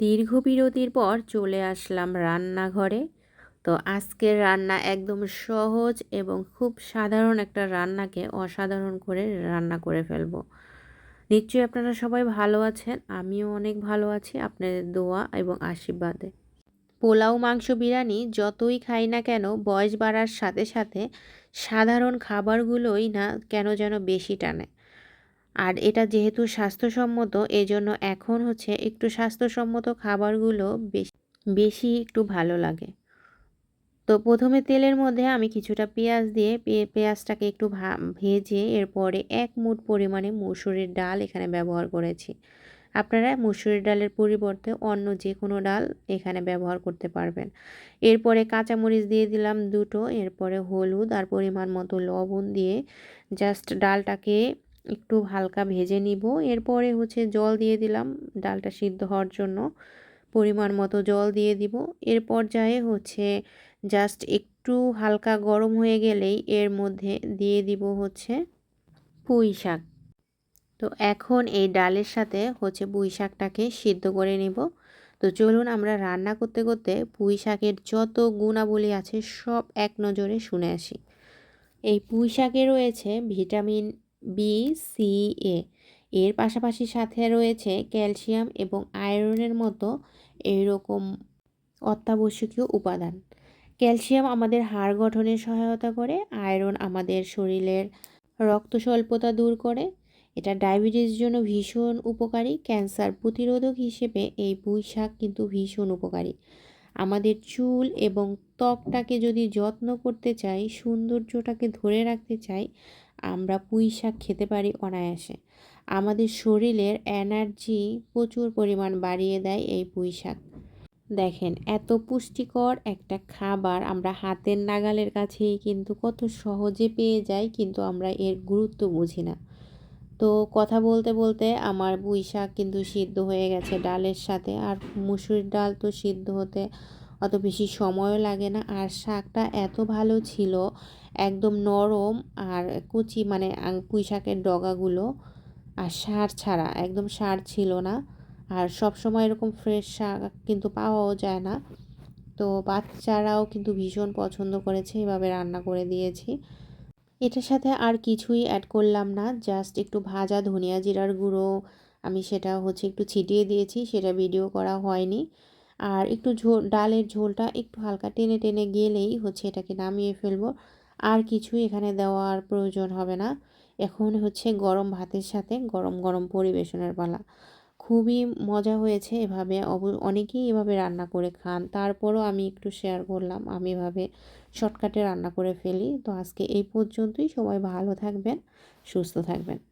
দীর্ঘ বিরতির পর চলে আসলাম রান্নাঘরে। তো আজকের রান্না একদম সহজ এবং খুব সাধারণ একটা রান্নাকে অসাধারণ করে রান্না করে ফেলব। নিশ্চয়ই আপনারা সবাই ভালো আছেন, আমিও অনেক ভালো আছি আপনাদের দোয়া এবং আশীর্বাদে। পোলাও, মাংস, বিরিয়ানি যতই খাই না কেন বয়স বাড়ার সাথে সাথে সাধারণ খাবারগুলোই না কেন যেন বেশি টানে। আর এটা যেহেতু স্বাস্থ্যসম্মত, এজন্য এখন হচ্ছে একটু স্বাস্থ্যসম্মত খাবারগুলো বেশি বেশি একটু ভালো লাগে। তো প্রথমে তেলের মধ্যে আমি কিছুটা পেঁয়াজ দিয়ে পেঁয়াজটাকে একটু ভেজে এরপরে এক মুঠ পরিমাণে মুসুরির ডাল এখানে ব্যবহার করেছি। আপনারা মুসুরির ডালের পরিবর্তে অন্য যে কোনো ডাল এখানে ব্যবহার করতে পারবেন। এরপরে কাঁচামরিচ দিয়ে দিলাম দুটো, এরপরে হলুদ আর পরিমাণ মতো লবণ দিয়ে জাস্ট ডালটাকে একটু হালকা ভেজে নিব। এরপরে হচ্ছে জল দিয়ে দিলাম ডালটা সিদ্ধ হওয়ার জন্য। পরিমাণ মতো জল দিয়ে দিব। এর পর্যায়ে হচ্ছে জাস্ট একটু হালকা গরম হয়ে গেলেই এর মধ্যে দিয়ে দিব হচ্ছে পুঁই শাক। তো এখন এই ডালের সাথে হচ্ছে পুঁই শাকটাকে সিদ্ধ করে নিব। তো চলুন আমরা রান্না করতে করতে পুঁই শাকের যত গুণাবলী আছে সব এক নজরে শুনে আসি। এই পুঁই শাকে রয়েছে ভিটামিন বি সি এ এর পাশাপাশি সাথে রয়েছে ক্যালসিয়াম এবং আয়রনের মতো এইরকম অত্যাবশ্যকীয় উপাদান। ক্যালসিয়াম আমাদের হাড় গঠনে সহায়তা করে, আয়রন আমাদের শরীরের রক্ত স্বল্পতা দূর করে। এটা ডায়াবেটিস জন্য ভীষণ উপকারী, ক্যান্সার প্রতিরোধক হিসেবে এই পুঁই শাক কিন্তু ভীষণ উপকারী। আমাদের চুল এবং ত্বকটাকে যদি যত্ন করতে চাই, সৌন্দর্যটাকে ধরে রাখতে চাই আমরা পুঁই শাক খেতে পারি অনায়াসে। আমাদের শরীরের এনার্জি প্রচুর পরিমাণ বাড়িয়ে দেয় এই পুঁই শাক দেখেন, এত পুষ্টিকর একটা খাবার আমরা হাতের নাগালের কাছেই কিন্তু কত সহজে পেয়ে যাই, কিন্তু আমরা এর গুরুত্ব বুঝি না। তো কথা বলতে বলতে আমার পুঁই শাক কিন্তু সিদ্ধ হয়ে গেছে ডালের সাথে, আর মুসুরির ডাল তো সিদ্ধ হতে অত বেশি সময়ও লাগে না। আর শাকটা এত ভালো ছিল, একদম নরম আর কুচি মানে পুঁই শাকের ডগাগুলো। আর সার ছাড়া, একদম সার ছিল না। আর সব সময় এরকম ফ্রেশ শাক কিন্তু পাওয়াও যায় না। তো বাচ্চারাও কিন্তু ভীষণ পছন্দ করেছে, এভাবে রান্না করে দিয়েছি। এটার সাথে আর কিছুই অ্যাড করলাম না জাস্ট একটু ভাজা ধনিয়া জিরার গুঁড়ো। আমি সেটা হচ্ছে একটু ছিটিয়ে দিয়েছি, সেটা ভিডিও করা হয়নি। আর একটু ঝোল, ডালের ঝোলটা একটু হালকা টেনে টেনে গেলেই হচ্ছে এটাকে নামিয়ে ফেলব। আর কিছুই এখানে দেওয়ার প্রয়োজন হবে না। এখন হচ্ছে গরম ভাতের সাথে গরম গরম পরিবেশনের পালা। খুবই মজা হয়েছে এভাবে। অব, অনেকেই এভাবে রান্না করে খান। তারপরও আমি একটু শেয়ার করলাম। আমি এভাবে শর্টকাটে রান্না করে ফেলি। তো আজকে এই পর্যন্তই। সবাই ভালো থাকবেন, সুস্থ থাকবেন।